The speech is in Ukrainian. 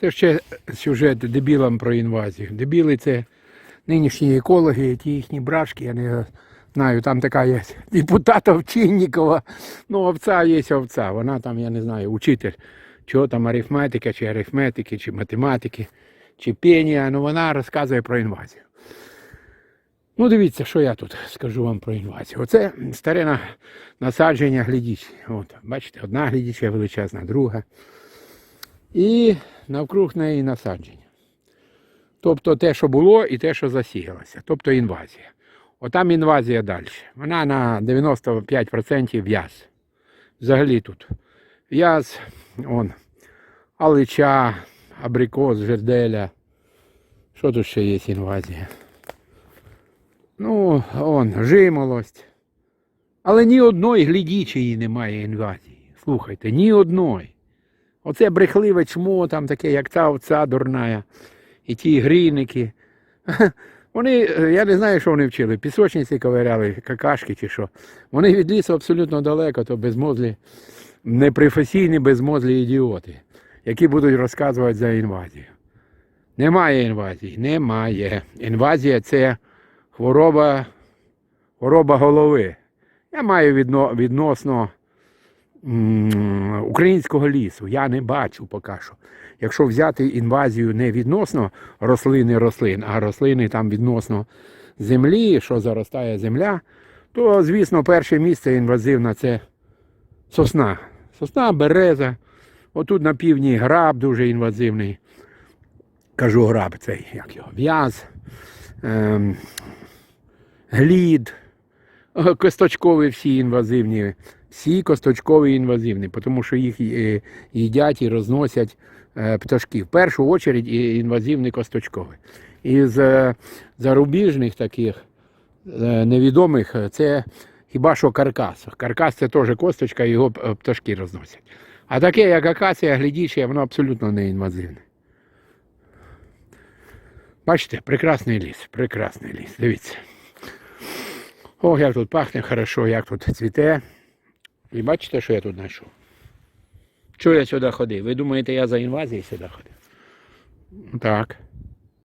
Це ще сюжет дебілам про інвазію. Дебіли це нинішні екологи, ті їхні брашки, я не знаю, там така є депутат Овчинникова. Ну, овця є овця. Вона там, я не знаю, учитель. Чого там арифметика, чи арифметики, чи математики, чи пенія. Ну вона розказує про інвазію. Ну, дивіться, що я тут скажу вам про інвазію. Оце старе насадження глядічі. От, бачите, одна глядіча величезна, друга. І навкруг неї насадження. Тобто те, що було, і те, що засіялося. Тобто інвазія. Отам інвазія далі. Вона на 95% в'яз. Взагалі тут. В'яз, он, алича, абрикос, жерделя. Що тут ще є інвазія? Ну, он, жимолость. Але ні одної глядічої немає інвазії. Слухайте, ні одної. Оце брехливе чмо, там таке, як та овця дурная, і ті грійники. Вони, е, я не знаю, що вони вчили. Пісочниці ковиряли, какашки чи що. Вони від лісу абсолютно далеко, то безмозлі, непрофесійні безмозлі ідіоти, які будуть розказувати за інвазію. Немає інвазії, немає. Інвазія це хвороба, хвороба голови. Я маю відно, відносно українського лісу. Я не бачу поки що. Якщо взяти інвазію не відносно рослини рослин, а рослини там відносно землі, що заростає земля, то, звісно, перше місце інвазивне це сосна. Сосна, береза. Отут на півдні граб дуже інвазивний. Кажу граб цей, як його, в'яз, ем, глід, косточкові всі інвазивні, всі косточкові інвазивні, тому що їх е, їдять і розносять е, пташки. В першу чергу інвазивний косточковий. Із е, зарубіжних таких невідомих це хіба що каркас. Каркас це теж косточка, його пташки розносять. А таке, як акація, глядіче, воно абсолютно не інвазивне. Бачите, прекрасний ліс, прекрасний ліс. Дивіться. О, як тут пахне хорошо, як тут цвіте. І бачите, що я тут знайшов? Чого я сюди ходив? Ви думаєте, я за інвазією сюди ходив? Так.